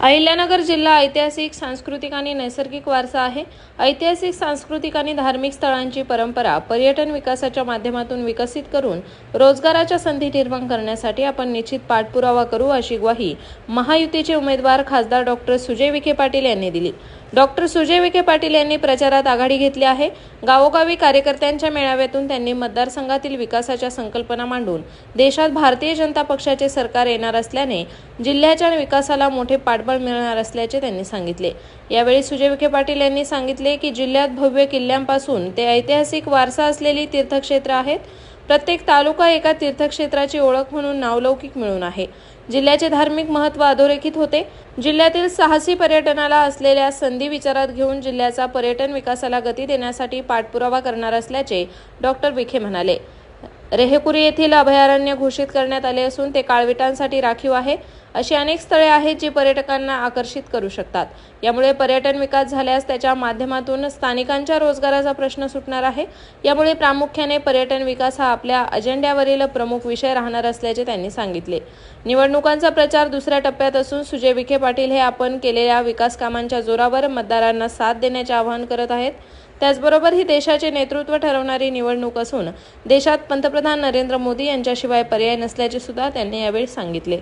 अहिल्यानगर जिल्हा ऐतिहासिक सांस्कृतिक आणि नैसर्गिक वारसा आहे. ऐतिहासिक सांस्कृतिक आणि धार्मिक स्थळांची परंपरा पर्यटन विकासाच्या माध्यमातून विकसित करून रोजगाराच्या संधी निर्माण करण्यासाठी आपण निश्चित पाठपुरावा करू अशी ग्वाही महायुतीचे उमेदवार खासदार डॉक्टर सुजय विखे पाटील यांनी दिली. डॉक्टर सुजय विखे पाटील यांनी प्रचारात आघाडी घेतली आहे. गावोगावी कार्यकर्त्यांच्या मेळाव्यातून त्यांनी मतदारसंघातील विकासाच्या संकल्पना मांडून देशात भारतीय जनता पक्षाचे सरकार येणार असल्याने जिल्ह्याच्या विकासाला मोठे पाठबळ मिळणार असल्याचे त्यांनी सांगितले. यावेळी सुजय विखे पाटील यांनी सांगितले की जिल्ह्यात भव्य किल्ल्यांपासून ते ऐतिहासिक वारसा असलेली तीर्थक्षेत्र आहेत. प्रत्येक तालुका एका तीर्थक्षेत्राची ओळख म्हणून नावलौकिक मिळून आहे. जिल्ह्याचे धार्मिक महत्त्व अधोरेखित होते. जिल्ह्यातील साहसी पर्यटनाला असलेल्या संधी विचारात घेऊन जिल्ह्याचा पर्यटन विकासाला गती देण्यासाठी पाठपुरावा करणार असल्याचे डॉक्टर विखे म्हणाले. रेहेकुरी येथील अभयारण्य घोषित करण्यात आले असून ते काळविटांसाठी राखीव आहे. अशी अनेक स्थळे आहेत जी पर्यटकांना आकर्षित करू शकतात. यामुळे पर्यटन विकास झाल्यास त्याच्या माध्यमातून स्थानिकांच्या रोजगाराचा प्रश्न सुटणार आहे. यामुळे प्रामुख्याने पर्यटन विकास हा आपल्या अजेंड्यावरील प्रमुख विषय राहणार असल्याचे त्यांनी सांगितले. निवडणुकांचा प्रचार दुसऱ्या टप्प्यात असून सुजय विखे पाटील हे आपण केलेल्या विकास कामांच्या जोरावर मतदारांना साथ देण्याचे आवाहन करत आहेत. त्याचबरोबर ही देशाचे नेतृत्व ठरवणारी निवडणूक असून देशात पंतप्रधान नरेंद्र मोदी यांच्याशिवाय पर्याय नसल्याचे सुद्धा त्यांनी यावेळी सांगितले.